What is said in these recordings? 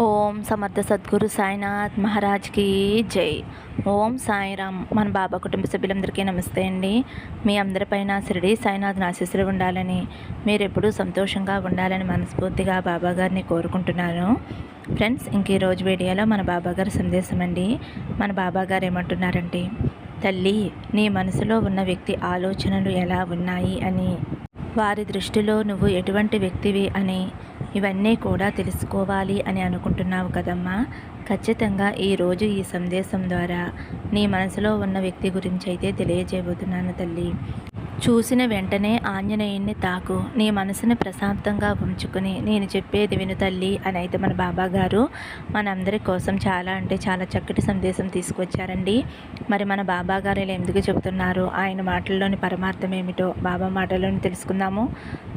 ఓం సమర్థ సద్గురు సాయినాథ్ మహారాజ్కి జై. ఓం సాయిరామ్. మన బాబా కుటుంబ సభ్యులందరికీ నమస్తే అండి. మీ అందరిపైన షిరిడి సాయినాథ్ ఆశీస్సులు ఉండాలని మీరెప్పుడూ సంతోషంగా ఉండాలని మనస్ఫూర్తిగా బాబా గారిని కోరుకుంటున్నాను. ఫ్రెండ్స్ ఇంక ఈరోజు వీడియోలో మన బాబా గారి సందేశం అండి. మన బాబా గారు ఏమంటున్నారంటే తల్లి నీ మనసులో ఉన్న వ్యక్తి ఆలోచనలు ఎలా ఉన్నాయి అని. వారి దృష్టిలో నువ్వు ఎటువంటి వ్యక్తివి అని. ఇవన్నీ కూడా తెలుసుకోవాలి అని అనుకుంటున్నావు కదమ్మా. ఖచ్చితంగా ఈరోజు ఈ సందేశం ద్వారా నీ మనసులో ఉన్న వ్యక్తి గురించి అయితే తెలియజేయబోతున్నాను తల్లి. చూసిన వెంటనే ఆంజనేయుణ్ణి తాకు. నీ మనసుని ప్రశాంతంగా ఉంచుకుని నేను చెప్పేది విను తల్లి అని అయితే మన బాబా గారు మనందరి కోసం చాలా అంటే చాలా చక్కటి సందేశం తీసుకొచ్చారండి. మరి మన బాబా గారు ఇలా ఎందుకు చెబుతున్నారు ఆయన మాటల్లోని పరమార్థం ఏమిటో బాబా మాటల్లోని తెలుసుకుందాము.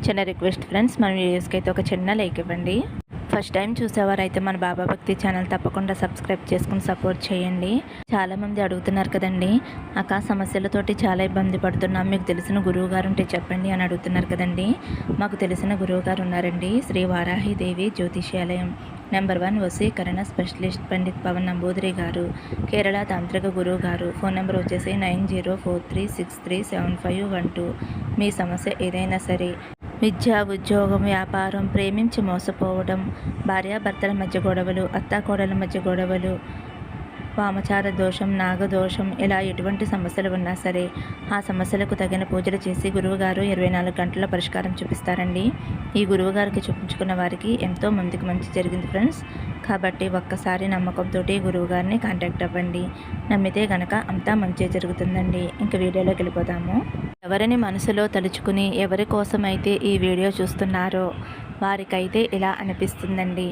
చిన్న రిక్వెస్ట్ ఫ్రెండ్స్ మన వీడియోస్కి అయితే ఒక చిన్న లైక్ ఇవ్వండి. ఫస్ట్ టైం చూసేవారైతే మన బాబా భక్తి ఛానల్ తప్పకుండా సబ్స్క్రైబ్ చేసుకుని సపోర్ట్ చేయండి. చాలామంది అడుగుతున్నారు కదండి అక్క సమస్యలతోటి చాలా ఇబ్బంది పడుతున్నాం మీకు తెలిసిన గురువు గారు ఉంటే చెప్పండి అని అడుగుతున్నారు కదండి. మాకు తెలిసిన గురువు గారు ఉన్నారండి శ్రీ వారాహిదేవి జ్యోతిష్యాలయం. నెంబర్ వన్ వసీకరణ స్పెషలిస్ట్ పండిత్ పవన్ నంబూదిరి గారు. కేరళ తాంత్రిక గురువు గారు. ఫోన్ నెంబర్ వచ్చేసి nine zero four three six three seven five one two. మీ సమస్య ఏదైనా సరే విద్య ఉద్యోగం వ్యాపారం ప్రేమించి మోసపోవడం భార్యాభర్తల మధ్య గొడవలు అత్తాకోడల మధ్య గొడవలు వామచార దోషం నాగదోషం ఇలా ఎటువంటి సమస్యలు ఉన్నా సరే ఆ సమస్యలకు తగిన పూజలు చేసి గురువుగారు ఇరవై నాలుగు గంటల పరిష్కారం చూపిస్తారండి. ఈ గురువుగారికి చూపించుకున్న వారికి ఎంతో మందికి మంచి జరిగింది ఫ్రెండ్స్. కాబట్టి ఒక్కసారి నమ్మకంతో గురువుగారిని కాంటాక్ట్ అవ్వండి. నమ్మితే గనక అంతా మంచి జరుగుతుందండి. ఇంక వీడియోలోకి వెళ్ళిపోదాము. ఎవరిని మనసులో తలుచుకుని ఎవరి కోసమైతే ఈ వీడియో చూస్తున్నారో వారికైతే ఇలా అనిపిస్తుందండి.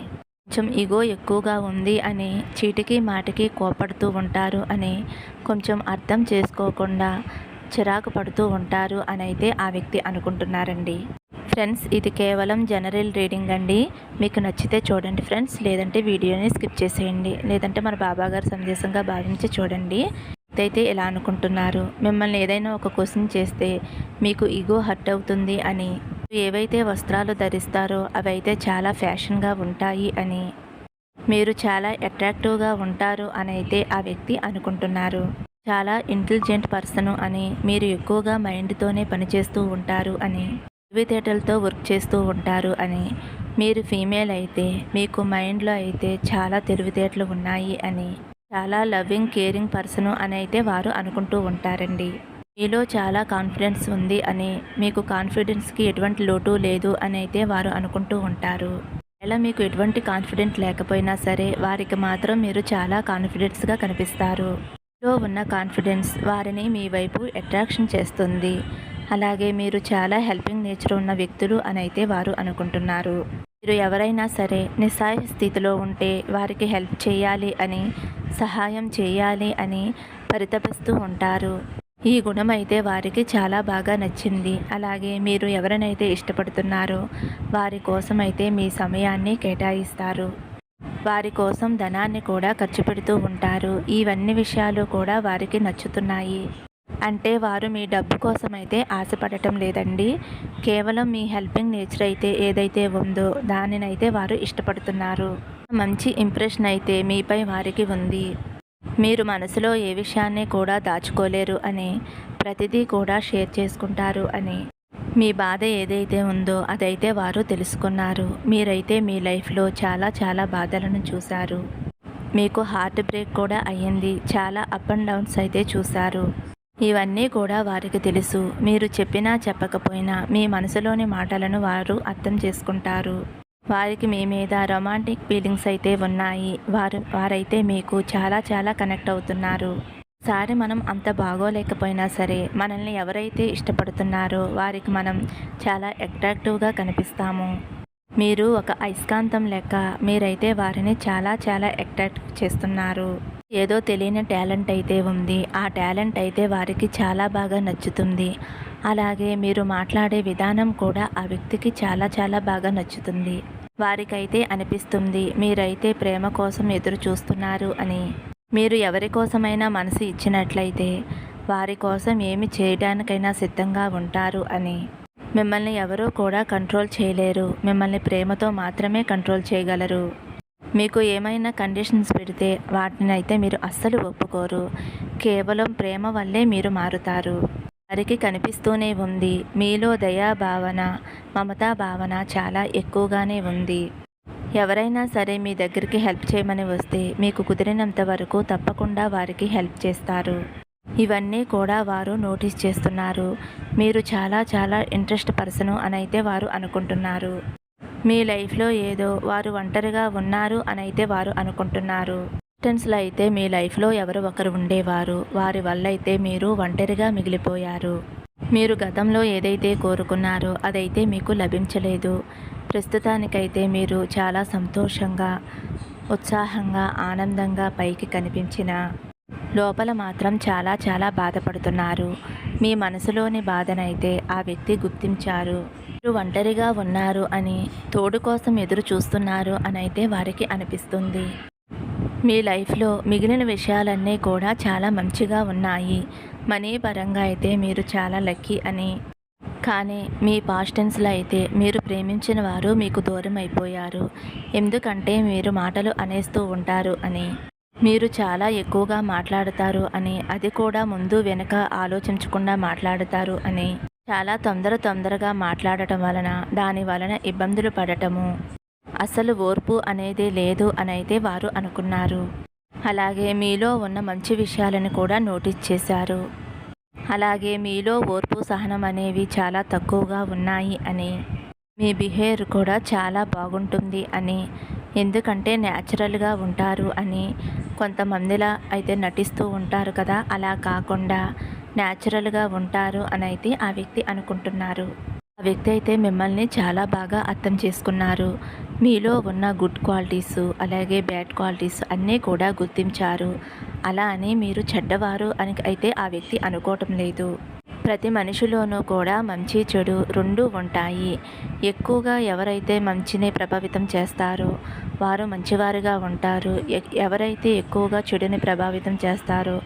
కొంచెం ఇగో ఎక్కువగా ఉంది అని చీటికి మాటికి కోపడుతూ ఉంటారు అని కొంచెం అర్థం చేసుకోకుండా చిరాకు పడుతూ ఉంటారు అని అయితే ఆ వ్యక్తి అనుకుంటున్నారండి. ఫ్రెండ్స్ ఇది కేవలం జనరల్ రీడింగ్ అండి. మీకు నచ్చితే చూడండి ఫ్రెండ్స్ లేదంటే వీడియోని స్కిప్ చేసేయండి. లేదంటే మన బాబా గారి సందేశంగా భావించి చూడండి. అయితే ఎలా అనుకుంటున్నారు? మిమ్మల్ని ఏదైనా ఒక క్వశ్చన్ చేస్తే మీకు ఈగో హర్ట్ అవుతుంది అని ఏవైతే వస్త్రాలు ధరిస్తారో అవి అయితే చాలా ఫ్యాషన్గా ఉంటాయి అని మీరు చాలా అట్రాక్టివ్గా ఉంటారు అని అయితే ఆ వ్యక్తి అనుకుంటున్నారు. చాలా ఇంటెలిజెంట్ పర్సన్ అని మీరు ఎక్కువగా మైండ్తోనే పనిచేస్తూ ఉంటారు అని తెలివితేటలతో వర్క్ చేస్తూ ఉంటారు అని మీరు ఫీమేల్ అయితే మీకు మైండ్లో అయితే చాలా తెలివితేటలు ఉన్నాయి అని చాలా లవింగ్ కేరింగ్ పర్సన్ అని అయితే వారు అనుకుంటూ ఉంటారండి. మీలో చాలా కాన్ఫిడెన్స్ ఉంది అని మీకు కాన్ఫిడెన్స్కి ఎటువంటి లోటు లేదు అని అయితే వారు అనుకుంటూ ఉంటారు. ఎలా మీకు ఎటువంటి కాన్ఫిడెంట్ లేకపోయినా సరే వారికి మాత్రం మీరు చాలా కాన్ఫిడెన్స్గా కనిపిస్తారు. మీలో ఉన్న కాన్ఫిడెన్స్ వారిని మీ వైపు అట్రాక్షన్ చేస్తుంది. అలాగే మీరు చాలా హెల్పింగ్ నేచర్ ఉన్న వ్యక్తులు అని అయితే వారు అనుకుంటున్నారు. మీరు ఎవరైనా సరే నిస్సాయ స్థితిలో ఉంటే వారికి హెల్ప్ చేయాలి అని సహాయం చేయాలి అని పరితపిస్తూ ఉంటారు. ఈ గుణం అయితే వారికి చాలా బాగా నచ్చింది. అలాగే మీరు ఎవరినైతే ఇష్టపడుతున్నారో వారి కోసం అయితే మీ సమయాన్ని కేటాయిస్తారు. వారి కోసం ధనాన్ని కూడా ఖర్చు పెడుతూ ఉంటారు. ఇవన్నీ విషయాలు కూడా వారికి నచ్చుతున్నాయి. అంటే వారు మీ డబ్బు కోసం అయితే ఆశపడటం లేదండి. కేవలం మీ హెల్పింగ్ నేచర్ అయితే ఏదైతే ఉందో దానినైతే వారు ఇష్టపడుతున్నారు. మంచి ఇంప్రెషన్ అయితే మీపై వారికి ఉంది. మీరు మనసులో ఏ విషయాన్ని కూడా దాచుకోలేరు అని ప్రతిదీ కూడా షేర్ చేసుకుంటారు అని. మీ బాధ ఏదైతే ఉందో అదైతే వారు తెలుసుకున్నారు. మీరైతే మీ లైఫ్లో చాలా చాలా బాధలను చూశారు. మీకు హార్ట్ బ్రేక్ కూడా అయ్యింది. చాలా అప్ అండ్ డౌన్స్ అయితే చూశారు. ఇవన్నీ కూడా వారికి తెలుసు. మీరు చెప్పినా చెప్పకపోయినా మీ మనసులోని మాటలను వారు అర్థం చేసుకుంటారు. వారికి మీ మీద రొమాంటిక్ ఫీలింగ్స్ అయితే ఉన్నాయి. వారు వారైతే మీకు చాలా చాలా కనెక్ట్ అవుతున్నారు. సారి మనం అంత బాగోలేకపోయినా సరే మనల్ని ఎవరైతే ఇష్టపడుతున్నారో వారికి మనం చాలా అట్రాక్టివ్గా కనిపిస్తాము. మీరు ఒక అయస్కాంతం లెక్క మీరైతే వారిని చాలా చాలా అట్రాక్ట్ చేస్తున్నారు. ఏదో తెలియని టాలెంట్ అయితే ఉంది. ఆ టాలెంట్ అయితే వారికి చాలా బాగా నచ్చుతుంది. అలాగే మీరు మాట్లాడే విధానం కూడా ఆ వ్యక్తికి చాలా చాలా బాగా నచ్చుతుంది. వారికైతే అనిపిస్తుంది మీరైతే ప్రేమ కోసం ఎదురు చూస్తున్నారు అని. మీరు ఎవరి కోసమైనా మనసు ఇచ్చినట్లయితే వారి కోసం ఏమి చేయడానికైనా సిద్ధంగా ఉంటారు అని. మిమ్మల్ని ఎవరూ కూడా కంట్రోల్ చేయలేరు మిమ్మల్ని ప్రేమతో మాత్రమే కంట్రోల్ చేయగలరు. మీకు ఏమైనా కండిషన్స్ పెడితే వాటిని అయితే మీరు అస్సలు ఒప్పుకోరు కేవలం ప్రేమ వల్లే మీరు మారుతారు. వారికి కనిపిస్తూనే ఉంది. మీలో దయా భావన మమతా భావన చాలా ఎక్కువగానే ఉంది. ఎవరైనా సరే మీ దగ్గరికి హెల్ప్ చేయమని వస్తే మీకు కుదిరినంత వరకు తప్పకుండా వారికి హెల్ప్ చేస్తారు. ఇవన్నీ కూడా వారు నోటీస్ చేస్తున్నారు. మీరు చాలా చాలా ఇంట్రెస్ట్ పర్సన్ అని అయితే వారు అనుకుంటున్నారు. మీ లైఫ్లో ఏదో వారు ఒంటరిగా ఉన్నారు అని అయితే వారు అనుకుంటున్నారు. డిస్టెన్స్లో అయితే మీ లైఫ్లో ఎవరు ఒకరు ఉండేవారు. వారి వల్ల అయితే మీరు ఒంటరిగా మిగిలిపోయారు. మీరు గతంలో ఏదైతే కోరుకున్నారో అదైతే మీకు లభించలేదు. ప్రస్తుతానికైతే మీరు చాలా సంతోషంగా ఉత్సాహంగా ఆనందంగా పైకి కనిపించిన లోపల మాత్రం చాలా చాలా బాధపడుతున్నారు. మీ మనసులోని బాధనైతే ఆ వ్యక్తి గుర్తించారు. మీరు ఒంటరిగా ఉన్నారు అని తోడు కోసం ఎదురు చూస్తున్నారు అని అయితే వారికి అనిపిస్తుంది. మీ లైఫ్లో మిగిలిన విషయాలన్నీ కూడా చాలా మంచిగా ఉన్నాయి. మనీ పరంగా అయితే మీరు చాలా లక్కీ అని. కానీ మీ పాస్టెన్స్లో అయితే మీరు ప్రేమించిన వారు మీకు దూరం అయిపోయారు. ఎందుకంటే మీరు మాటలు అనేస్తూ ఉంటారు అని. మీరు చాలా ఎక్కువగా మాట్లాడతారు అని. అది కూడా ముందు వెనక ఆలోచించకుండా మాట్లాడతారు అని. చాలా తొందర తొందరగా మాట్లాడటం వలన దాని వలన ఇబ్బందులు పడటము. అసలు ఓర్పు అనేది లేదు అని అయితే వారు అనుకున్నారు. అలాగే మీలో ఉన్న మంచి విషయాలను కూడా నోటీస్ చేశారు. అలాగే మీలో ఓర్పు సహనం అనేవి చాలా తక్కువగా ఉన్నాయి అని. మీ బిహేవియర్ కూడా చాలా బాగుంటుంది అని. ఎందుకంటే న్యాచురల్గా ఉంటారు అని. కొంతమందిలా అయితే నటిస్తూ ఉంటారు కదా అలా కాకుండా న్యాచురల్గా ఉంటారు అని అయితే ఆ వ్యక్తి అనుకుంటున్నారు. వ్యక్తి అయితే మిమ్మల్ని చాలా బాగా అర్థం చేసుకున్నారు. మీలో ఉన్న గుడ్ క్వాలిటీస్ అలాగే బ్యాడ్ క్వాలిటీస్ అన్నీ కూడా గుర్తించారు. అలా అని మీరు చెడ్డవారు అని అయితే ఆ వ్యక్తి అనుకోవటం లేదు. ప్రతి మనిషిలోనూ కూడా మంచి చెడు రెండు ఉంటాయి. ఎక్కువగా ఎవరైతే మంచిని ప్రభావితం చేస్తారో వారు మంచివారుగా ఉంటారు. ఎవరైతే ఎక్కువగా చెడుని ప్రభావితం చేస్తారో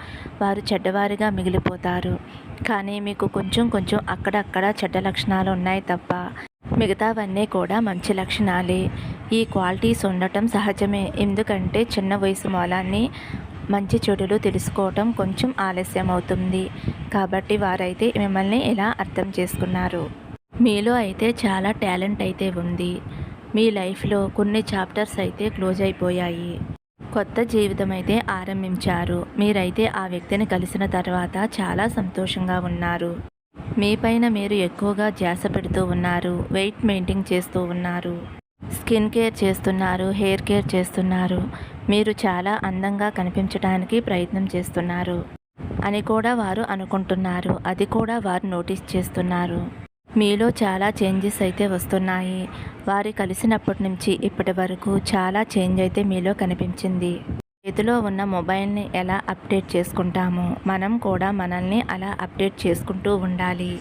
వారు చెడ్డవారిగా మిగిలిపోతారు. కానీ మీకు కొంచెం కొంచెం అక్కడక్కడ చెడ్డ లక్షణాలు ఉన్నాయి తప్ప మిగతావన్నీ కూడా మంచి లక్షణాలే. ఈ క్వాలిటీస్ ఉండటం సహజమే. ఎందుకంటే చిన్న వయసు మూలాన్ని మంచి చెడులు తెలుసుకోవటం కొంచెం ఆలస్యం అవుతుంది కాబట్టి వారైతే మిమ్మల్ని ఎలా అర్థం చేసుకున్నారు. మీలో అయితే చాలా టాలెంట్ అయితే ఉంది. మీ లైఫ్లో కొన్ని చాప్టర్స్ అయితే క్లోజ్ అయిపోయాయి. కొత్త జీవితం అయితే ఆరంభించారు. మీరైతే ఆ వ్యక్తిని కలిసిన తర్వాత చాలా సంతోషంగా ఉన్నారు. మీ పైన మీరు ఎక్కువగా ధ్యాస పెడుతూ ఉన్నారు. వెయిట్ మెయింటైన్ చేస్తూ ఉన్నారు. స్కిన్ కేర్ చేస్తున్నారు. హెయిర్ కేర్ చేస్తున్నారు. మీరు చాలా అందంగా కనిపించడానికి ప్రయత్నం చేస్తున్నారు అని కూడా వారు అనుకుంటున్నారు. అది కూడా వారు నోటీస్ చేస్తున్నారు. మీలో చాలా చేంజెస్ అయితే వస్తున్నాయి. వారి కలిసినప్పటి నుంచి ఇప్పటి వరకు చాలా చేంజ్ అయితే మీలో కనిపించింది. చేతిలో ఉన్న మొబైల్ని ఎలా అప్డేట్ చేసుకుంటామో? మనం కూడా మనల్ని అలా అప్డేట్ చేసుకుంటూ ఉండాలి.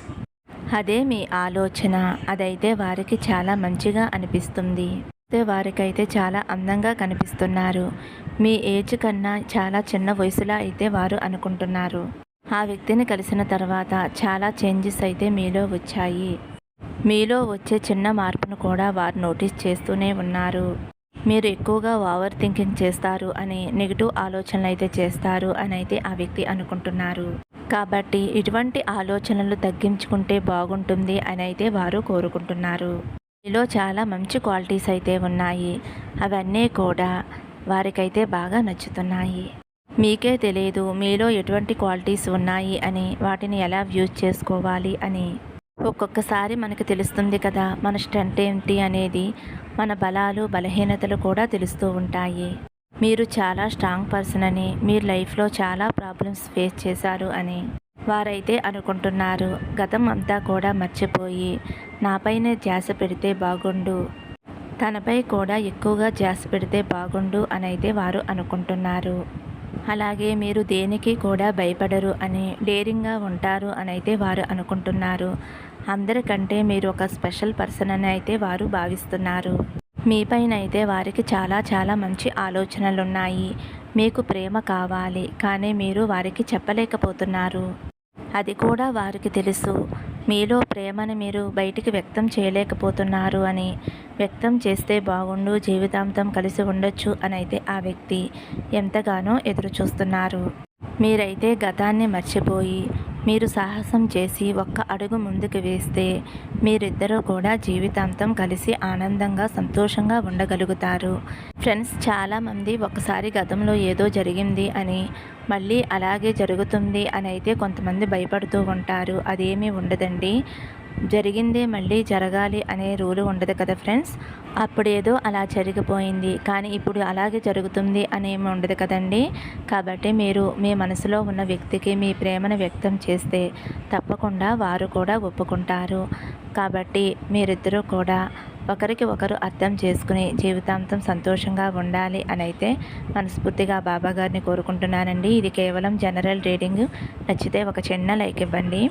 అదే మీ ఆలోచన. అదైతే వారికి చాలా మంచిగా అనిపిస్తుంది. వారికైతే చాలా అందంగా కనిపిస్తున్నారు. మీ ఏజ్ కన్నా చాలా చిన్న వయసులో అయితే వారు అనుకుంటున్నారు. ఆ వ్యక్తిని కలిసిన తర్వాత చాలా చేంజెస్ అయితే మీలో వచ్చాయి. మీలో వచ్చే చిన్న మార్పును కూడా వారు నోటీస్ చేస్తూనే ఉన్నారు. మీరు ఎక్కువగా ఓవర్ థింకింగ్ చేస్తారు అని నెగిటివ్ ఆలోచనలు అయితే చేస్తారు అని అయితే ఆ వ్యక్తి అనుకుంటున్నారు. కాబట్టి ఇటువంటి ఆలోచనలు తగ్గించుకుంటే బాగుంటుంది అని అయితే వారు కోరుకుంటున్నారు. మీలో చాలా మంచి క్వాలిటీస్ అయితే ఉన్నాయి. అవన్నీ కూడా వారికైతే బాగా నచ్చుతున్నాయి. మీకే తెలియదు మీలో ఎటువంటి క్వాలిటీస్ ఉన్నాయి అని వాటిని ఎలా యూజ్ చేసుకోవాలి అని. ఒక్కొక్కసారి మనకు తెలుస్తుంది కదా మన స్ట్రెంత్ ఏంటి అనేది మన బలాలు బలహీనతలు కూడా తెలుస్తూ ఉంటాయి. మీరు చాలా స్ట్రాంగ్ పర్సన్ అని మీరు లైఫ్లో చాలా ప్రాబ్లమ్స్ ఫేస్ చేశారు అని వారైతే అనుకుంటున్నారు. గతం అంతా కూడా మర్చిపోయి నాపైనే ధ్యాస పెడితే బాగుండు. తనపై కూడా ఎక్కువగా ధ్యాస పెడితే బాగుండు అని అయితే వారు అనుకుంటున్నారు. అలాగే మీరు దేనికి కూడా భయపడరు అని డేరింగ్గా ఉంటారు అని అయితే వారు అనుకుంటున్నారు. అందరికంటే మీరు ఒక స్పెషల్ పర్సన్ అని అయితే వారు భావిస్తున్నారు. మీపైన అయితే వారికి చాలా చాలా మంచి ఆలోచనలు ఉన్నాయి మీకు ప్రేమ కావాలి కానీ మీరు వారికి చెప్పలేకపోతున్నారు. అది కూడా వారికి తెలుసు. మీలో ప్రేమను మీరు బయటికి వ్యక్తం చేయలేకపోతున్నారు అని వ్యక్తం చేస్తే బాగుండు జీవితాంతం కలిసి ఉండొచ్చు అని అయితే ఆ వ్యక్తి ఎంతగానో ఎదురు చూస్తున్నారు మీరైతే గతాన్ని మర్చిపోయి మీరు సాహసం చేసి ఒక్క అడుగు ముందుకు వేస్తే మీరిద్దరూ కూడా జీవితాంతం కలిసి ఆనందంగా సంతోషంగా ఉండగలుగుతారు. ఫ్రెండ్స్ చాలామంది ఒకసారి గతంలో ఏదో జరిగింది అని మళ్ళీ అలాగే జరుగుతుంది అని అయితే కొంతమంది భయపడుతూ ఉంటారు. అదేమీ ఉండదండి. జరిగిందే మళ్ళీ జరగాలి అనే రూలు ఉండదు కదా ఫ్రెండ్స్? అప్పుడేదో అలా జరిగిపోయింది. కానీ ఇప్పుడు అలాగే జరుగుతుంది అనేమి ఉండదు కదండి? కాబట్టి మీరు మీ మనసులో ఉన్న వ్యక్తికి మీ ప్రేమను వ్యక్తం చేస్తే తప్పకుండా వారు కూడా ఒప్పుకుంటారు. కాబట్టి మీరిద్దరూ కూడా ఒకరికి ఒకరు అర్థం చేసుకుని జీవితాంతం సంతోషంగా ఉండాలి అని అయితే మనస్ఫూర్తిగా బాబా గారిని కోరుకుంటున్నానండి. ఇది కేవలం జనరల్ రీడింగ్. నచ్చితే ఒక చిన్న లైక్ ఇవ్వండి.